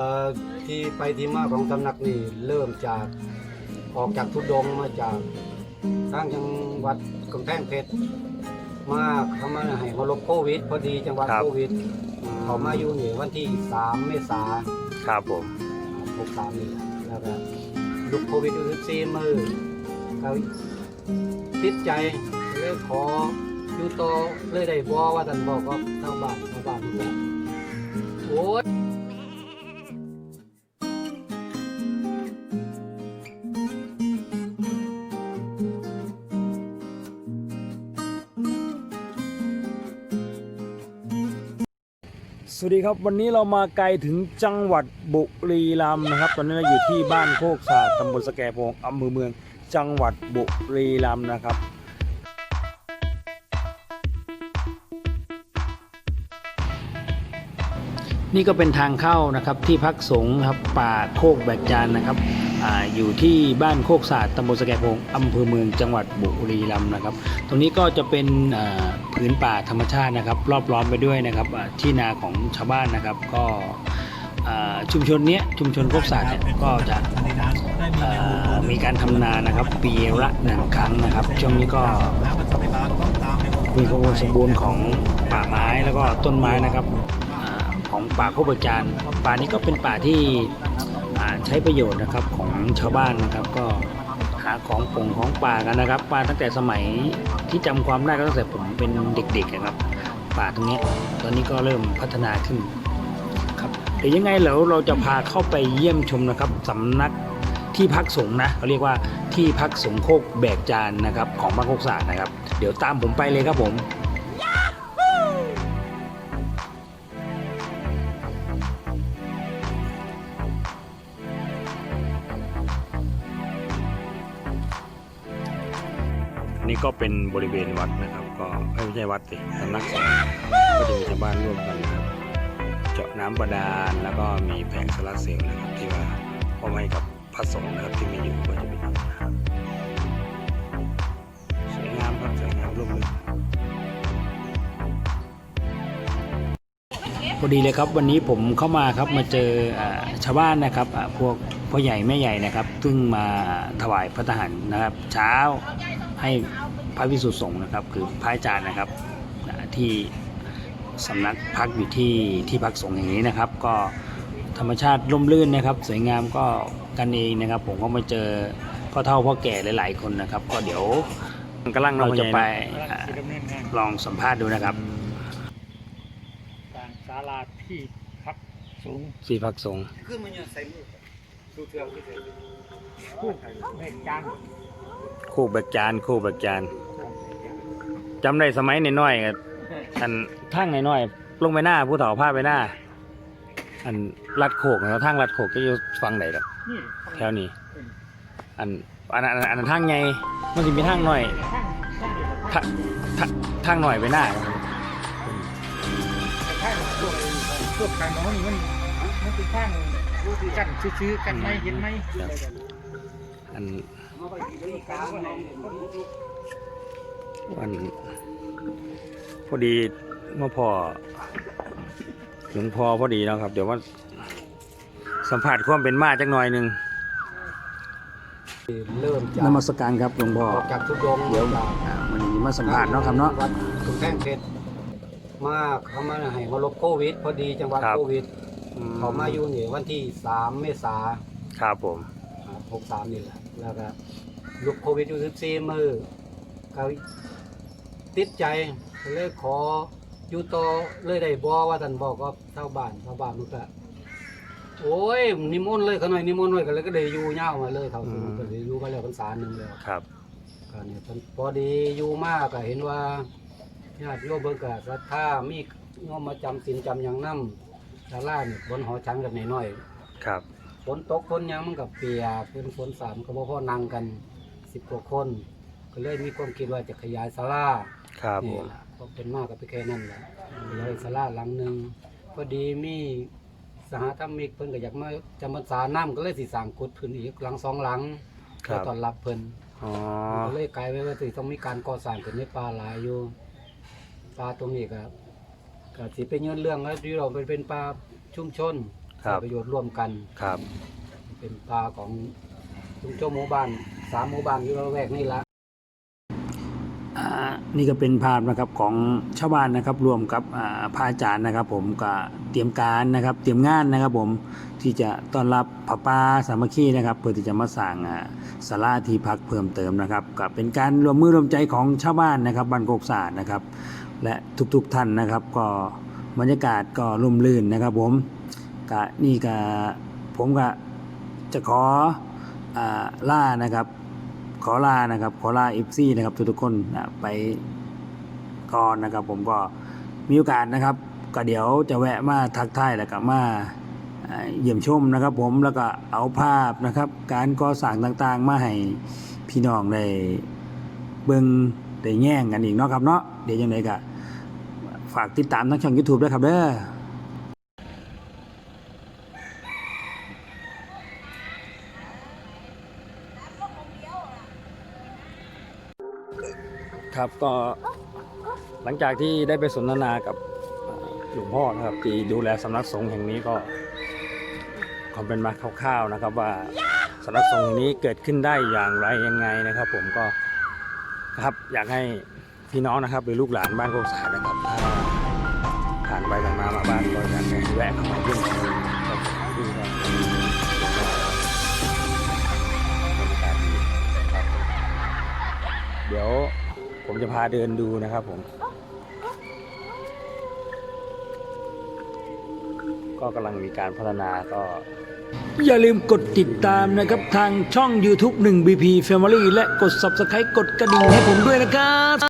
เอ่อที่ไปที่มาของสำนักนี่เริ่มจากออกจากทุดงค์มาจากทางจังหวัดกำแพงเพชรมาเขามาให้มาลบโควิด พอดีจังหวัดครับ โควิดเขามาอยู่นี่วันที่3เมษาครับผม หกสามนี่แหละแล้วก็ลุกโควิดอยู่สี่มือเขาติดใจเลยขออยู่ต่อเลยได้บอว่าท่านบอกก็ทางบ้านทางบ้านนี่แหละโอ้ย สวัสดีครับวันนี้เรามาไกลถึงจังหวัดบุรีรัมย์นะครับ ตอนนี้เราอยู่ที่บ้านโคกสาดตำบลสแกโพงอำเภอเมือง จังหวัดบุรีรัมย์นะครับ นี่ก็เป็นทางเข้านะครับที่พักสงฆ์ครับป่าโคกแบกจานนะครับ อยู่ที่บ้านโคกศาสตร์ตำบลสแกพงอำเภอเมืองจังหวัดบุรีรัมย์นะครับ ตรงนี้ก็จะเป็นอ่าผืนป่าธรรมชาตินะครับ รอบล้อมไปด้วยนะครับที่นาของชาวบ้านนะครับ ก็ชุมชนเนี้ยชุมชนโคกศาสตร์เนี่ยก็จะมีการทำนานะครับ ปีละหนึ่งครั้งนะครับ ช่วงนี้ก็มีความสมบูรณ์ของป่าไม้แล้วก็ต้นไม้นะครับของป่าโคบจานป่านี้ก็เป็นป่าที่ ใช้ประโยชน์นะครับของชาวบ้านนะครับ ก็หาของปงของป่ากันนะครับป่าตั้งแต่สมัยที่จำความได้ก็ตั้งแต่ผมเป็นเด็กๆนะครับ ป่าตรงนี้ตอนนี้ก็เริ่มพัฒนาขึ้นครับเดี๋ยวยังไงแล้วเราจะพาเข้าไปเยี่ยมชมนะครับสำนักที่พักสงนะเขาเรียกว่าที่พักสงโคกแบกจานนะครับของบ้านโคกสะอาดนะครับ เดี๋ยวตามผมไปเลยครับผม นี้ก็เป็นบริเวณวัดนะครับ ก็ไม่ใช่วัดสิสำนักสงฆ์ก็จะมีชาวบ้านร่วมกันนะครับเจาะน้ำบาดาลแล้วก็มีแผงโซลาร์เซลล์นะครับที่ว่ามอบให้กับพระสงฆ์นะครับที่มีอยู่ก็จะเป็นอย่างนี้นะครับสวยงามครับสวยงามร่มรื่นพอดีเลยครับวันนี้ผมเข้ามาครับมาเจออชาวบ้านนะครับพวก พ่อใหญ่แม่ใหญ่นะครับ ซึ่งมาถวายพระทหารนะครับ เช้าให้พระวิสุทธิสงฆ์นะครับ คือพระอาจารย์นะครับอ่าที่สำนักพักอยู่ที่ที่พักสงฆ์แห่งนี้นะครับ ก็ธรรมชาติร่มรื่นนะครับ สวยงามก็กันเองนะครับ ผมก็มาเจอพ่อเฒ่าพ่อแก่หลายๆคนนะครับ ก็เดี๋ยวกำลังเราจะไปอ่าลองสัมภาษณ์ดูนะครับการศาลาที่พักสูงที่พักสงฆ์ขึ้นมาเนี่ยใส่มือ ดูเทืองที่ใส่ผู้ในการคู่แบกจานคู่แบกจานจำได้สมัยน้อยๆก็อันทางน้อยๆลงไปหน้าผู้เฒ่าพาไปหน้า อันลัดโขกนะทางลัดโขกก็อยู่ฟังไหนดอกแถวนี้ อันอันอันอันอันทางหญ่มันจะมีทางหน่อยข้างข้งทาทาทางหน่อยไปหน้าข้างพวกพวกทางน้นนี่มันมันเป็นข้าง กันซื้อๆกันไหมเห็นไหมอันมาไปที่นี่กลางน้องวันพอดีเมื่อพอหลวงพ่อพอดีเนาะครับ เดี๋ยวว่าสัมผัสความเป็นมาจักหน่อยหนึ่งเริ่มจากนมัสการครับหลวงพ่อออกจากทุดงค์เดี๋ยวจากอ่าวันนี้มาสัมผัสเนาะครับเนาะวัดกำแพงเพชรมาเขามาให้มาลบโควิด พอดีจังหวัดครับโควิด อืเขามาอยู่นี่วันที่3เมษาครับผม หกสามนี่แหละแล้วก็ลุกโควิดอยู่สิบสี่มือเขาติดใจเลยขออยู่ต่อเลยได้บอว่าท่านบอกก็ชาวบ้านชาวบ้านมันก็โอ้ยนิมนต์เลยเขาหน่อยนิมนต์ไว้ก็เลยก็ได้อยู่ยาวมาเลยเขาถึงก็เลยอยู่มาแล้วพรรษาหนึ่งแล้ว ครับ ก็เนี่ยพอดีอยู่มากก็เห็นว่าญาติโยมเบิ่งก็ศรัทธามีโยมมาจำศีลจำหยังนํ ศาลาเนี่ยบนหอชังกันน้อยๆครับฝนตกฝนหยังมันกับเปียกเป็นฝนสามก็บ่พอนั่งกันสิบกว่าคน ก็เลยมีความคิดว่าจะขยายศาลาครับผนี่มล่ะพอเป็นมากก็ไปแค่นั้นแหละเลยศาลาหลังหนึ่งพอดีมีสหธรรมิกเพิ่นก็อยากมาจำพรรษาน้ำก็เลยสิสร้างกุฏิเพิ่นอีกหลังสองหลังครัเพื่อบต้อนรับเพิ่น อ๋อก็เลยกลายไปว่าสิต้องมีการก่อสร้างขึ้นในป่าหลายอยู่ป่าตรงนี้ก็ ก็สิเป็นเงินเรื่องแล้วที่เราเป็นเป็นป่าชุมชนครับใช้ประโยชน์ร่วมกัน ครับ เป็นปลาของชุมชนหมู่บ้านสามหมู่บ้านอยู่ระแวกนี่ละอ่า นี่ก็เป็นภาพนะครับของชาวบ้านนะครับรวมกับอ่าพระอาจารย์นะครับ ผมก็เตรียมการนะครับ เตรียมงานนะครับ ผมที่จะต้อนรับพระปาสามัคคีนะครับ เพื่อที่จะมาสร้างอ่าศาที่พักเพิ่มเติมนะครับก็เป็นการรวมมือรวมใจของชาวบ้านนะครับบ้านโคกศาสตร์นะครับ และทุกๆท่านนะครับ ก็บรรยากาศก็ร่มรื่นนะครับ ผมก็นี่ก็ผมก็จะขออ่าล่านะครับ ขอลานะครับขอลาเอฟซีนะครับทุกๆคนนะไปก่อนนะครับ ผมก็มีโอกาสนะครับ ก็เดี๋ยวจะแวะมาทักทายแล้วก็มาเยี่ยมชมนะครับ ผมแล้วก็เอาภาพนะครับ การก่อสร้างต่างๆ มาให้พี่น้องได้เบิ่งได้แย่งกันอีกเนาะครับเนาะเดี๋ยวยังไงก็ฝากติดตามทั้งช่อง YouTube ด้วยครับเด้อ ครับก็หลังจากที่ได้ไปสนทนากับหลวงพ่อนะครับที่ดูแลสำนักสงฆ์แห่งนี้ก็ความเป็นมาคร่าวๆนะครับ ว่าสำนักสงฆ์แห่งนี้เกิดขึ้นได้อย่างไรยังไงนะครับ ผมก็ครับอยากให้พี่น้องนะครับหรือลูกหลานบ้านโคกสานะครับถ้าผ่านไปผ่านมามาบ้านก็อยากจะแวะเข้ามาเยี่ยมชมดีครับเดี๋ยว ผมจะพาเดินดูนะครับผม ก็กำลังมีการพัฒนาก็ อย่าลืมกดติดตามนะครับทางช่อง YouTube 1 BP Family และกด Subscribe กดกระดิ่งให้ผมด้วยนะครับ